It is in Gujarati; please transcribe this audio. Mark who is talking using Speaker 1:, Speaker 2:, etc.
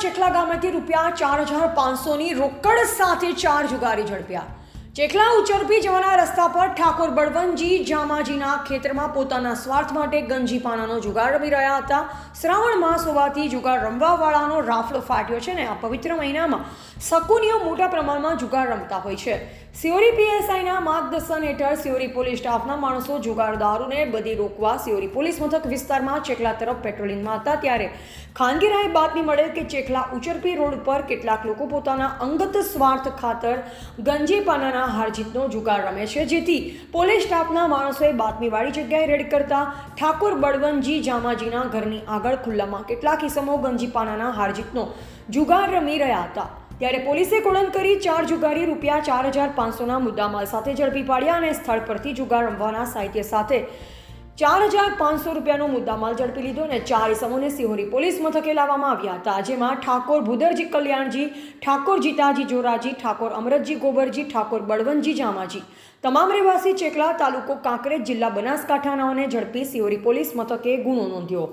Speaker 1: ચેખલા ગામેથી રૂપિયા ચાર હજાર પાંચસોની રોકડ સાથે ચાર જુગારી ઝડપ્યા. ચેખલા ઉચરપી જવાના રસ્તા પર ઠાકોર બળવંતજી જામાજીના ખેતરમાં પોતાના સ્વાર્થ માટે ગંજી પાનાનો જુગાર રમી રહ્યા હતા. શ્રાવણ માસ હોવાથી જુગાર રમવાવાળાનો રાફડો ફાટ્યો છે ને આ પવિત્ર મહિનામાં શકુનીઓ મોટા પ્રમાણમાં જુગાર રમતા હોય છે. સિયોરી પીએસઆઈના માર્ગદર્શન હેઠળ સિયોરી પોલીસ સ્ટાફના માણસો જુગારદારોને બધી રોકવા સિયોરી પોલીસ મથક વિસ્તારમાં ચેખલા તરફ પેટ્રોલિંગમાં હતા ત્યારે ખાનગી રાહે બાતમી મળેલ કે ચેખલા ઉચરપી રોડ પર કેટલાક લોકો પોતાના અંગત સ્વાર્થ ખાતર ગંજી પાનાના હારજીતનો જુગાર રમે છે. જેથી પોલીસ સ્ટાફના માણસોએ બાતમીવાળી જગ્યાએ રેડ કરતા ઠાકોર બળવંતજી જામાજીના ઘરની આગળ ખુલ્લામાં કેટલાક ઇસમો ગંજીપાનાના હારજીતનો જુગાર રમી રહ્યા હતા. ત્યારે પોલીસે કોળન કરી ચાર જુગારી રૂપિયા ચાર હજાર પાંચસોના મુદ્દામાલ સાથે ઝડપી પાડ્યા અને સ્થળ પરથી જુગાર રમવાના સાહિત્ય સાથે ચાર હજાર પાંચસો રૂપિયાનો મુદ્દામાલ ઝડપી લીધો અને ચાર ઇસમોને સિહોરી પોલીસ મથકે લાવવામાં આવ્યા હતા, જેમાં ઠાકોર ભૂદરજી કલ્યાણજી, ઠાકોર જીતાજી જોરાજી, ઠાકોર અમરતજી ગોબરજી, ઠાકોર બળવંતજી જામાજી. તમામ રહેવાસી ચેકલા તાલુકો કાંકરેજ જિલ્લા બનાસકાંઠાનાઓને ઝડપી સિહોરી પોલીસ મથકે ગુનો નોંધ્યો.